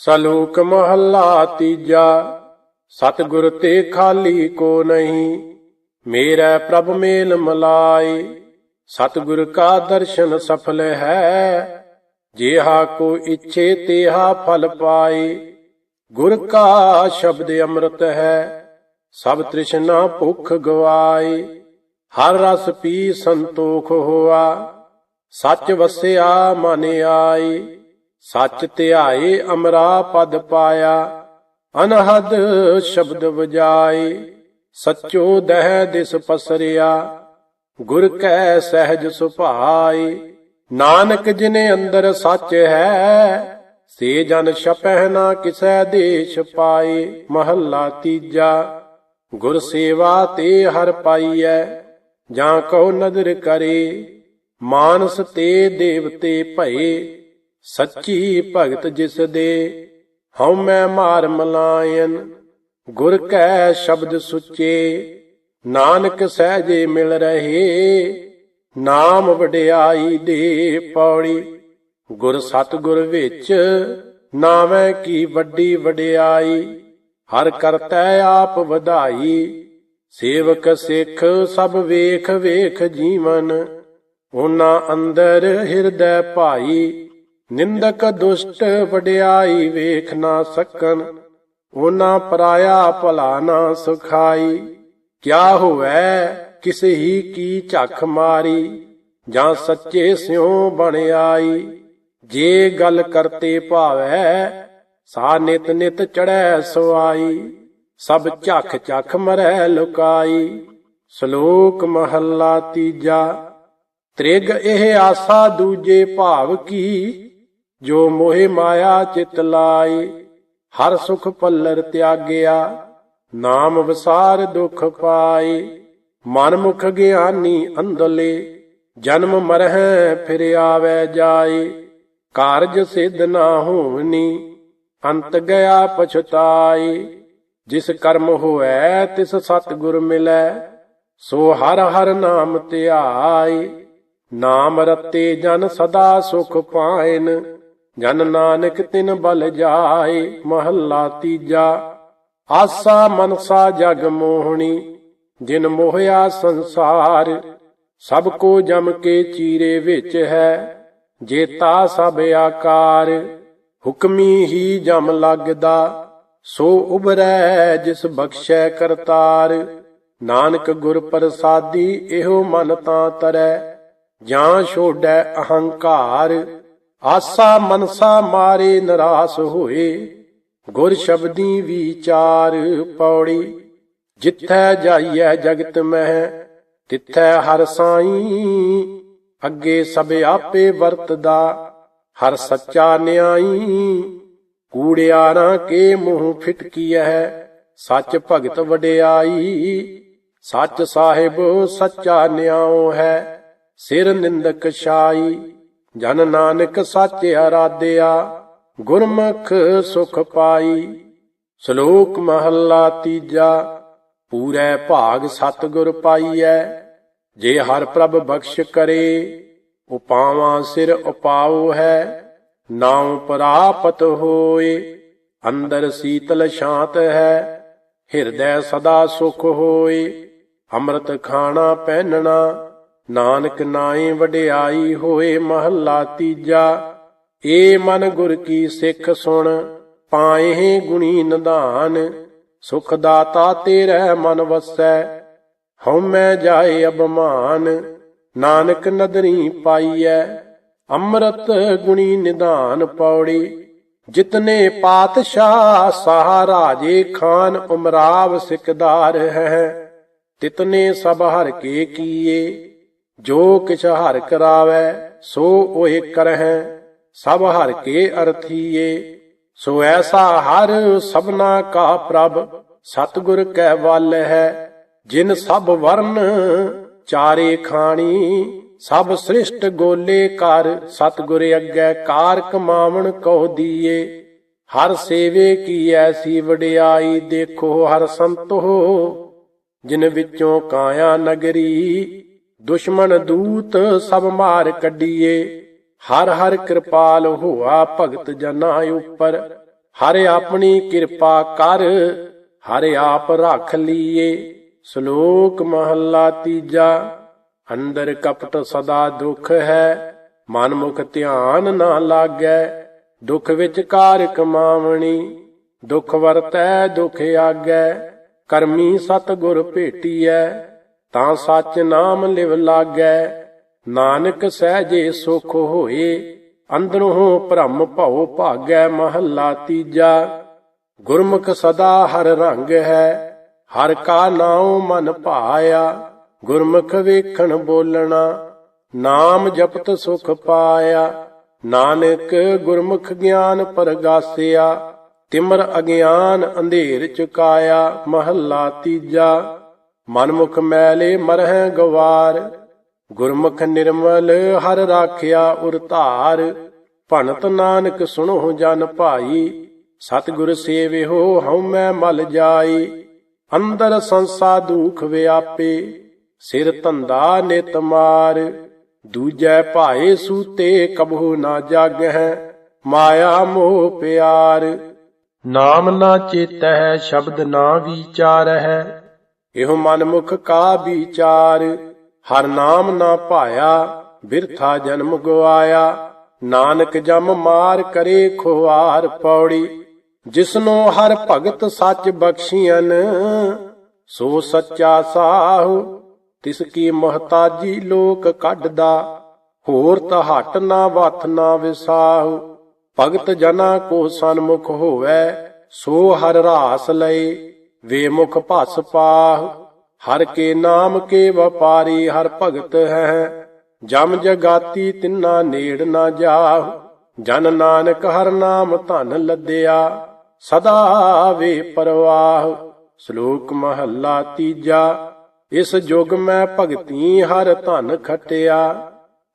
ਸਲੋਕ ਮਹੱਲਾ ਤੀਜਾ, ਸਤਿਗੁਰ ਤੇ ਖਾਲੀ ਕੋ ਨਹੀਂ, ਮੇਰਾ ਪ੍ਰਭ ਮੇਲ ਮਲਾਈ ਸਤਿਗੁਰ ਕਾ ਦਰਸ਼ਨ ਸਫਲ ਹੈ, ਜਿਹਾ ਕੋ ਇੱਛੇ ਤੇਹਾ ਫਲ ਪਾਏ। ਗੁਰ ਕਾ ਸ਼ਬਦ ਅੰਮ੍ਰਿਤ ਹੈ, ਸਭ ਤ੍ਰਿਸ਼ਨਾ ਭੁਖ ਗਵਾਏ, ਹਰ ਰਸ ਪੀ ਸੰਤੋਖ ਹੋਆ, ਸੱਚ ਵਸਿਆ ਮਨ ਆਈ ਸੱਚ ਧਿਆਏ ਅਮਰਾ ਪਦ ਪਾਇਆ, ਅਨਹਦ ਸ਼ਬਦ ਵਜਾਏ, ਸੱਚੋ ਦਹਿ ਦਿਸ ਪਸਰਿਆ, ਗੁਰ ਕੈ ਸਹਿਜ ਸੁਭਾਈ ਨਾਨਕ ਜਿਨੇ ਅੰਦਰ ਸੱਚ ਹੈ, ਸੇ ਜਨ ਛਪਹਿ ਨਾ ਕਿਸੈ ਦੇਸ਼ ਪਾਏ, ਮਹੱਲਾ ਤੀਜਾ, ਗੁਰ ਸੇਵਾ ਤੇ ਹਰ ਪਾਈਐ, ਜਾਂ ਕਉ ਨਦਰ ਕਰੇ, ਮਾਨਸ ਤੇ ਦੇਵਤੇ ਭਏ ਸੱਚੀ ਭਗਤ ਜਿਸ ਦੇ ਹਉ ਮੈਂ ਮਾਰ ਮਲਾਇਨ, ਗੁਰ ਕੈ ਸ਼ਬਦ ਸੁਚੇ, ਨਾਨਕ ਸਹਿਜੇ ਮਿਲ ਰਹੇ, ਨਾਮ ਵਡਿਆਈ ਦੇ ਪੌੜੀ, ਗੁਰ ਸਤਿਗੁਰ ਵਿੱਚ ਨਾਵੇਂ ਕੀ ਵੱਡੀ ਵਡਿਆਈ, ਹਰ ਕਰਤੈ ਆਪ ਵਧਾਈ, ਸੇਵਕ ਸਿੱਖ ਸਭ ਵੇਖ ਵੇਖ ਜੀਵਨ, ਉਹਨਾਂ ਅੰਦਰ ਹਿਰਦੈ ਭਾਈ ਨਿੰਦਕ ਦੁਸ਼ਟ ਵਡਿਆਈ ਵੇਖ ਨਾ ਸਕਨ, ਉਹਨਾਂ ਪਰਾਇਆ ਭਲਾ ਨਾ ਸੁਖਾਈ। ਕਿਆ ਹੋਵੈ, ਕਿਸੇ ਹੀ ਕੀ ਝੱਖ ਮਾਰੀ, ਜਾਂ ਸੱਚੇ ਸਿਉ ਬਣ ਆਈ। ਜੇ ਗੱਲ ਕਰਤੇ ਭਾਵੈ, ਸਾ ਨਿਤ ਨਿਤ ਚੜੈ ਸੁਆਈ। ਸਭ ਝੱਖ ਝੱਖ ਮਰੈ ਲੁਕਾਈ। ਸ਼ਲੋਕ ਮਹੱਲਾ ਤੀਜਾ। ਤ੍ਰਿਗ ਇਹ ਆਸਾ ਦੂਜੇ ਭਾਵ ਕੀ ਜੋ ਮੋਹਿ ਮਾਇਆ ਚਿਤ ਲਾਈ, ਹਰ ਸੁਖ ਪੱਲਰ ਤਿਆਗਿਆ, ਨਾਮ ਵਿਸਾਰ ਦੁਖ ਪਾਈ ਮਨ ਮੁਖ ਗਿਆਨੀ ਅੰਧਲੇ ਜਨਮ ਮਰਹਿ ਫਿਰ ਆਵੈ ਜਾਏ ਕਾਰਜ ਸਿਧ ਨਾ ਹੋਵਨੀ, ਅੰਤ ਗਿਆ ਪਛਤਾਈ, ਜਿਸ ਕਰਮ ਹੋਐ ਤਿਸ ਸਤਿਗੁਰ ਮਿਲੈ, ਸੋ ਹਰ ਹਰ ਨਾਮ ਧਿਆਈ, ਨਾਮ ਰਤੇ ਜਨ ਸਦਾ ਸੁਖ ਪਾਇਨ ਜਨ ਨਾਨਕ ਤਿਨ ਬਲ ਜਾਏ, ਮਹੱਲਾ ਤੀਜਾ। ਆਸਾ ਮਨਸਾ ਜਗ ਮੋਹਣੀ, ਜਿਨ ਮੋਹਿਆ ਸੰਸਾਰ, ਸਭ ਕੋ ਜਮ ਕੇ ਚੀਰੇ ਵਿੱਚ ਹੈ। ਜੇਤਾ ਸਭ ਆਕਾਰ, ਹੁਕਮੀ ਹੀ ਜਮ ਲੱਗਦਾ। ਸੋ ਉਬਰੈ ਜਿਸ ਬਖਸ਼ੈ ਕਰਤਾਰ, ਨਾਨਕ ਗੁਰ ਪ੍ਰਸਾਦੀ, ਇਹੋ ਮਨ ਤਾਂ ਤਰੈ। ਜਾਂ ਛੋੜੈ ਅਹੰਕਾਰ ਆਸਾ ਮਨਸਾ ਮਾਰੇ ਨਰਾਸ ਹੋਏ, ਗੁਰ ਸ਼ਬਦੀ ਵਿਚਾਰ ਪੌੜੀ। ਜਿੱਥੈ ਜਾਈਐ ਜਗਤ ਮਹਿ, ਤਿੱਥੈ ਹਰ ਸਾਈ। ਅੱਗੇ ਸਭ ਆਪੇ ਵਰਤਦਾ, ਹਰ ਸੱਚਾ ਨਿਆਈ। ਕੂੜਿਆ ਕੂੜਿਆਰਾਂ ਕੇ ਮੂੰਹ ਫਿਟਕੀਐ ਸੱਚ ਭਗਤ ਵਡਿਆਈ। ਸੱਚ ਸਾਹਿਬ ਸੱਚਾ ਨਿਆਉ ਹੈ, ਸਿਰ ਨਿੰਦਕ ਛਾਈ। ਜਨ ਨਾਨਕ ਸੱਚ ਅਰਾਧਿਆ ਗੁਰਮੁਖ ਸੁਖ ਪਾਈ, ਸ਼ਲੋਕ ਮਹੱਲਾ ਤੀਜਾ, ਪੂਰੇ ਭਾਗ ਸਤਿਗੁਰ ਪਾਈਐ, ਜੇ ਹਰ ਪ੍ਰਭ ਬਖਸ਼ ਕਰੇ, ਉਪਾਵਾਂ ਸਿਰ ਉਪਾਉ ਹੈ, ਨਾਉ ਪ੍ਰਾਪਤ ਹੋਏ, ਅੰਦਰ ਸੀਤਲ ਸ਼ਾਂਤ ਹੈ, ਹਿਰਦੈ ਸਦਾ ਸੁਖ ਹੋਏ, ਅੰਮ੍ਰਿਤ ਖਾਣਾ ਪਹਿਨਣਾ ਨਾਨਕ ਨਾਏ ਵਡਿਆਈ ਹੋਏ ਮਹੱਲਾ ਤੀਜਾ, ਏ ਮਨ ਗੁਰ ਕੀ ਸਿੱਖ ਸੁਣ ਪਾਏ ਗੁਣੀ ਨਿਧਾਨ, ਸੁਖ ਦਾਤਾ ਤੇਰੇ ਮਨ ਵਸੈ ਹਉ ਜਾਏ ਅਬਮਾਨ ਨਾਨਕ ਨਦਰੀ ਪਾਈਐ, ਅੰਮ੍ਰਿਤ ਗੁਣੀ ਨਿਧਾਨ ਪੌੜੀ, ਜਿਤਨੇ ਪਾਤਸ਼ਾਹ ਸਾਹ ਰਾਜੇ ਖਾਨ ਉਮਰਾਵ ਸਿਕਦਾਰ ਹੈ, ਤਿਤਨੇ ਸਭ ਹਰ ਕੇ ਕੀਏ ਜੋ ਕਿਛ ਹਰ ਕਰਾਵੈ, ਸੋ ਉਹੇ ਕਰਹਿ, ਸਭ ਹਰ ਕੇ ਅਰਥੀਏ। ਸੋ ਐਸਾ ਹਰ ਸਭਨਾ ਕਾ ਪ੍ਰਭ, ਸਤਿਗੁਰ ਕੈ ਵੱਲ ਹੈ ਜਿਨ ਸਭ ਵਰਨ ਚਾਰੇ ਖਾਣੀ, ਸਭ ਸ੍ਰਿਸ਼ਟ ਗੋਲੇ ਕਰ, ਸਤਿਗੁਰ ਅੱਗੇ ਕਾਰ ਕਮਾਵਣ ਕਉ ਦੀਏ। ਹਰ ਸੇਵੇ ਕੀ ਐਸੀ ਵਡਿਆਈ ਦੇਖੋ ਹਰ ਸੰਤੋ ਜਿਨ ਵਿੱਚੋਂ ਕਾਇਆ ਨਗਰੀ ਦੁਸ਼ਮਣ ਦੂਤ ਸਭ ਮਾਰ ਕੱਢੀਏ। ਹਰ ਹਰ ਕਿਰਪਾਲ ਹੋਆ ਭਗਤ ਜਨਾਂ ਉਪਰ। ਹਰ ਆਪਣੀ ਕਿਰਪਾ ਕਰ, ਹਰ ਆਪ ਰੱਖ ਲੀਏ। ਸ਼ਲੋਕ ਮਹੱਲਾ ਤੀਜਾ, ਅੰਦਰ ਕਪਟ ਸਦਾ ਦੁਖ ਹੈ ਮਨ ਮੁਖ ਧਿਆਨ ਨਾ ਲਾਗੈ। ਦੁਖ ਵਿੱਚ ਕਾਰ ਕਮਾਵਣੀ, ਦੁਖ ਵਰਤੈ ਦੁਖ ਆਗੈ। ਕਰਮੀ ਸਤ ਗੁਰ ਭੇਟੀਐ ਤਾਂ ਸੱਚ ਨਾਮ ਲਿਵ ਲਾਗੈ। ਨਾਨਕ ਸਹਿਜੇ ਸੁਖ ਹੋਏ, ਅੰਦਰੋਂ ਭ੍ਰਮ ਭਉ ਭਾਗੈ ਮਹੱਲਾ ਤੀਜਾ। ਗੁਰਮੁਖ ਸਦਾ ਹਰ ਰੰਗ ਹੈ, ਹਰ ਕਾ ਨਾਉ ਮਨ ਭਾਇਆ। ਗੁਰਮੁਖ ਵੇਖਣ ਬੋਲਣਾ, ਨਾਮ ਜਪਤ ਸੁਖ ਪਾਇਆ। ਨਾਨਕ ਗੁਰਮੁਖ ਗਿਆਨ ਪਰਗਾਸਿਆ, ਤਿਮਰ ਅਗਿਆਨ ਅੰਧੇਰ ਚੁਕਾਇਆ, ਮਹੱਲਾ ਤੀਜਾ। ਮਨਮੁਖ ਮੈਲੇ ਮਰਹਿ ਗਵਾਰ, ਗੁਰਮੁਖ ਨਿਰਮਲ ਹਰ ਰਾਖਿਆ ਉਰ ਧਾਰ। ਭਣਤ ਨਾਨਕ ਸੁਣੋ ਜਨ ਭਾਈ, ਸਤਿਗੁਰ ਸੇਵਿਓ ਹਉ ਮੈਂ ਮਲ ਜਾਈ। ਅੰਦਰ ਸੰਸਾ ਦੁਖ ਵਿਆਪੇ, ਸਿਰ ਧੰਦਾ ਨਿਤ ਮਾਰ। ਦੂਜੈ ਭਾਏ ਸੂਤੇ ਕਬਹੂ ਨਾ ਜਾਗਹਿ, ਮਾਇਆ ਮੋਹ ਪਿਆਰ। ਨਾਮ ਨਾ ਚੇਤੈ ਸ਼ਬਦ ਨਾ ਵਿਚਾਰਹਿ ਇਹੋ ਮਨਮੁਖ ਕਾ ਵਿਚਾਰ, ਹਰ ਨਾਮ ਨਾ ਭਾਇਆ, ਬਿਰਥਾ ਜਨਮ ਗਵਾਇਆ। ਨਾਨਕ ਜਮ ਮਾਰ ਕਰੇ ਖੁਆਰ ਪੌੜੀ, ਜਿਸਨੋ ਹਰ ਭਗਤ ਸੱਚ ਬਖਸ਼ੀਆਂ ਸੋ ਸੱਚਾ ਸਾਹੁ, ਤਿਸ ਕੀ ਮਹਤਾਜੀ ਲੋਕ ਕੱਢਦਾ। ਹੋਰ ਤਾਂ ਨਾ ਵਥ ਨਾ ਵਿਸਾਹੁ, ਭਗਤ ਜਨਾ ਕੋ ਸਨਮੁਖ ਹੋਵੇ, ਸੋ ਹਰ ਰਾਸ ਲਏ। ਵੇ ਮੁਖ ਭਸ ਪਾਹੁ, ਹਰ ਕੇ ਨਾਮ ਕੇ ਵਪਾਰੀ ਹਰ ਭਗਤ ਹੈ। ਜਮ ਜਗਾਤੀ ਤਿੰਨਾ ਨੇੜ ਨਾ ਜਾਹ, ਜਨ ਨਾਨਕ ਹਰ ਨਾਮ ਧਨ ਲੱਦਿਆ। ਸਦਾ ਵੇ ਪਰਵਾਹ, ਸ਼ਲੋਕ ਮਹੱਲਾ ਤੀਜਾ, ਇਸ ਜੁਗ ਮੈਂ ਭਗਤੀ ਹਰ ਧਨ ਖਟਿਆ।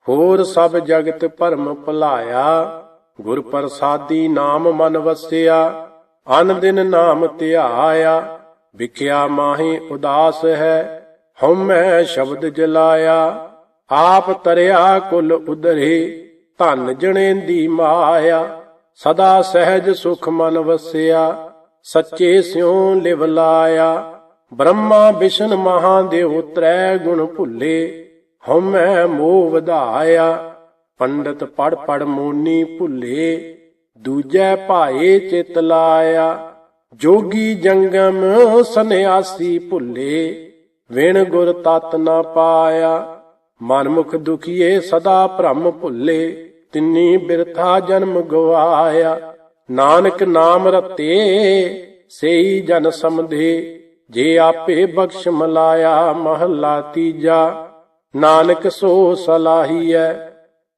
ਹੋਰ ਸਭ ਜਗਤ ਭਰਮ ਭੁਲਾਇਆ, ਗੁਰ ਪ੍ਰਸਾਦੀ ਨਾਮ ਮਨ ਵਸਿਆ। ਅਨ ਦਿਨ ਨਾਮ ਧਿਆਇਆ ਵਿਖਿਆ ਮਾਹੀ ਉਦਾਸ ਹੈ, ਹਉਮੈ ਸ਼ਬਦ ਜਲਾਇਆ। ਆਪ ਤਰਿਆ ਕੁਲ ਉਧਰੇ ਧਨ ਜਣੇ ਦੀ ਮਾਇਆ। ਸਦਾ ਸਹਿਜ ਸੁਖ ਮਨ ਵਸਿਆ, ਸੱਚੇ ਸਿਉ ਲਿਵ ਲਾਇਆ। ਬ੍ਰਹਮਾ ਵਿਸ਼ਨ ਮਹਾਦੇਵ ਤ੍ਰੈ ਗੁਣ ਭੁੱਲੇ, ਹਉਮੈ ਮੋਹ ਵਧਾਇਆ। ਪੰਡਤ ਪੜ ਪੜ ਮੋਨੀ ਭੁੱਲੇ, ਦੂਜੈ ਭਾਏ ਚਿਤ ਲਾਇਆ। ਜੋਗੀ ਜੰਗਮ ਸੰਿਆਸੀ ਭੁੱਲੇ, ਵਿਣ ਗੁਰ ਤਤ ਨਾ ਪਾਇਆ। ਮਨ ਮੁਖ ਦੁਖੀਏ ਸਦਾ ਭ੍ਰਮ ਭੁੱਲੇ, ਤਿੰਨੀ ਬਿਰਥਾ ਜਨਮ ਗਵਾਇਆ। ਨਾਨਕ ਨਾਮ ਰਤੇ, ਸੇਈ ਜਨ ਸਮਝੇ ਜੇ ਆਪੇ ਬਖਸ਼ ਮਲਾਇਆ ਮਹੱਲਾ ਤੀਜਾ। ਨਾਨਕ ਸੋ ਸਲਾਹੀਐ,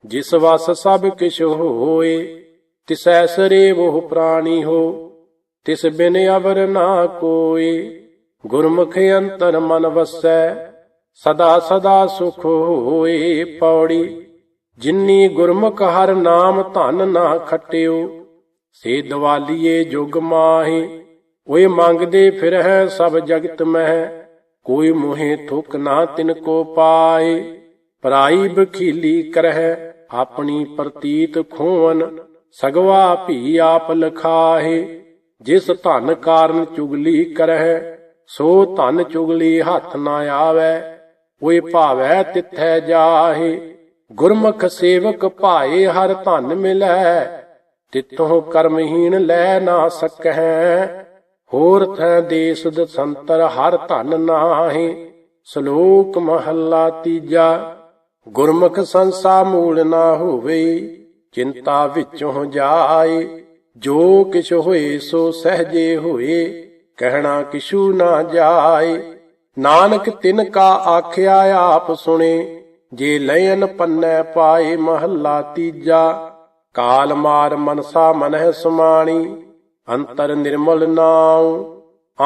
ਜਿਸ ਵਸ ਸਭ ਕਿਛ ਹੋਏ, ਤਿਸੈ ਸਰੇ ਉਹ ਪ੍ਰਾਣੀ ਹੋ। ਤਿਸ ਬਿਨ ਅਵਰ ਨਾ ਕੋਏ ਗੁਰਮੁਖ ਅੰਤਰ ਮਨ ਵਸੈ, ਸਦਾ ਸਦਾ ਸੁਖ ਹੋਏ ਪੌੜੀ। ਜਿਨੀ ਗੁਰਮੁਖ ਹਰ ਨਾਮ ਧਨ ਨਾ ਖਟਿਓ, ਸੇ ਦਵਾਲੀਏ ਜੁਗ ਮਾਹੀ। ਓਏ ਮੰਗਦੇ ਫਿਰ ਹੈ ਸਭ ਜਗਤ ਮਹਿ, ਕੋਈ ਮੋਹਿ ਥੁਕ ਨਾ ਤਿਨ ਕੋ ਪਾਏ। ਪਰਾਈ ਬਖੀਲੀ ਕਰਹਿ ਆਪਣੀ ਪ੍ਰਤੀਤ ਖੋਵਨ, ਸਗਵਾ ਭੀ ਆਪ ਲਖਾਹੇ। ਜਿਸ ਧਨ ਕਾਰਨ ਚੁਗਲੀ ਕਰਹਿ, ਸੋ ਧਨ ਚੁਗਲੀ ਹੱਥ ਨਾ ਆਵੇ, ਓਏ ਭਾਵੈ ਤਿੱਥੈ ਜਾਹੇ। ਗੁਰਮੁਖ ਸੇਵਕ ਭਾਏ ਹਰ ਧਨ ਮਿਲੈ, ਤਿੱਥੋਂ ਕਰਮਹੀਣ ਲੈ ਨਾ ਸਕਹਿ। ਹੋਰ ਥੈ ਦੇਸ ਦਸੰਤਰ ਹਰ ਧਨ ਨਾਹੀ, ਸ਼ਲੋਕ ਮਹੱਲਾ ਤੀਜਾ। ਗੁਰਮੁਖ ਸੰਸਾ ਮੂਲ ਨਾ ਹੋਵੇ, ਚਿੰਤਾ ਵਿੱਚੋਂ ਜਾਏ। ਜੋ ਕਿਛ ਹੋਏ ਸੋ ਸਹਜੇ ਹੋਏ, ਕਹਿਣਾ ਕਿਛੂ ਨਾ ਜਾਏ। ਨਾਨਕ ਤਿਨ ਕਾ ਆਖਿਆ ਆਪ ਸੁਣੇ, ਜੇ ਲੈਨ ਪੰਨੈ ਪਾਏ ਮਹੱਲਾ ਤੀਜਾ। ਕਾਲ ਮਾਰ ਮਨਸਾ ਮਨਹਿ ਸਮਾਣੀ, ਅੰਤਰ ਨਿਰਮਲ ਨਾਉ।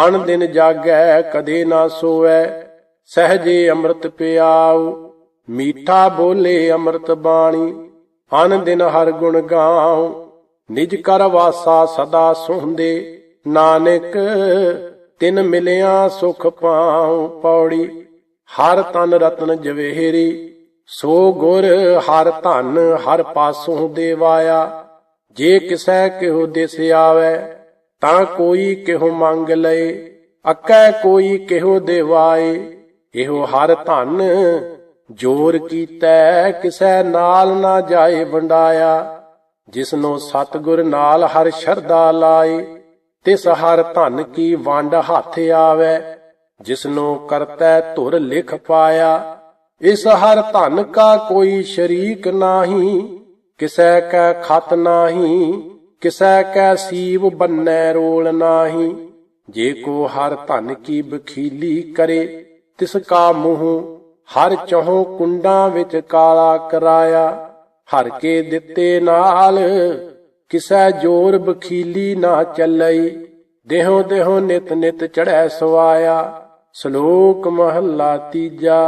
ਅਣ ਦਿਨ ਜਾਗੈ ਕਦੇ ਨਾ ਸੋਐ ਸਹਜੇ ਅੰਮ੍ਰਿਤ ਪਿਆਉ। ਮੀਠਾ ਬੋਲੇ ਅੰਮ੍ਰਿਤ ਬਾਣੀ ਅਨ ਦਿਨ ਹਰ ਗੁਣ ਗਾਉ। ਨਿਜ ਕਰ ਵਾਸਾ ਸਦਾ ਸੁਹੰਦੇ, ਨਾਨਕ, ਤਿਨ ਮਿਲਿਆ ਸੁਖ ਪਾਉ ਪੌੜੀ। ਹਰ ਤਨ ਰਤਨ ਜਵੇਹਰੀ ਸੋ ਗੁਰ ਹਰ ਧਨ ਹਰ ਪਾਸੋਂ ਦੇਵਾਇਆ। ਜੇ ਕਿਸੈ ਕਿਹੋ ਦਿਸ ਆਵੈ, ਤਾਂ ਕੋਈ ਕਿਹੋ ਮੰਗ ਲਏ। ਅੱਕੈ ਕੋਈ ਕਿਹੋ ਦੇਵਾਏ, ਇਹੋ ਹਰ ਧਨ ਜੋਰ ਕੀਤਾ, ਕਿਸੈ ਨਾਲ ਨਾ ਜਾਏ ਵੰਡਾਇਆ। ਜਿਸਨੂੰ ਸਤਿਗੁਰ ਨਾਲ ਹਰ ਸ਼ਰਧਾ ਲਾਏ, ਤਿਸ ਹਰ ਧਨ ਕੀ ਵੰਡ ਹੱਥ ਆਵੈ, ਜਿਸਨੂੰ ਕਰਤੈ ਧੁਰ ਲਿਖ ਪਾਇਆ, ਇਸ ਹਰ ਧਨ ਕਾ ਕੋਈ ਸ਼ਰੀਕ ਨਾਹੀ, ਕਿਸੈ ਕੈ ਖਤ ਨਾਹੀ, ਕਿਸੈ ਕੈ ਸੀਵ ਬੰਨੈ ਰੋਲ ਨਾਹੀ, ਜੇ ਕੋ ਹਰ ਧਨ ਕੀ ਬਖੀਲੀ ਕਰੇ, ਤਿਸ ਕਾ ਮੂੰਹ ਹਰ ਚਹੋਂ ਕੁੰਡਾਂ ਵਿੱਚ ਕਾਲਾ ਕਰਾਇਆ ਹਰ ਕੇ ਦਿੱਤੇ ਨਾਲ, ਕਿਸੈ ਜੋਰ ਬਖੀਲੀ ਨਾ ਚੱਲਈ। ਦੇਹੋ ਦੇਹੋ ਨਿਤ ਨਿਤ ਚੜੈ ਸਵਾਇਆ, ਸ਼ਲੋਕ ਮਹੱਲਾ ਤੀਜਾ।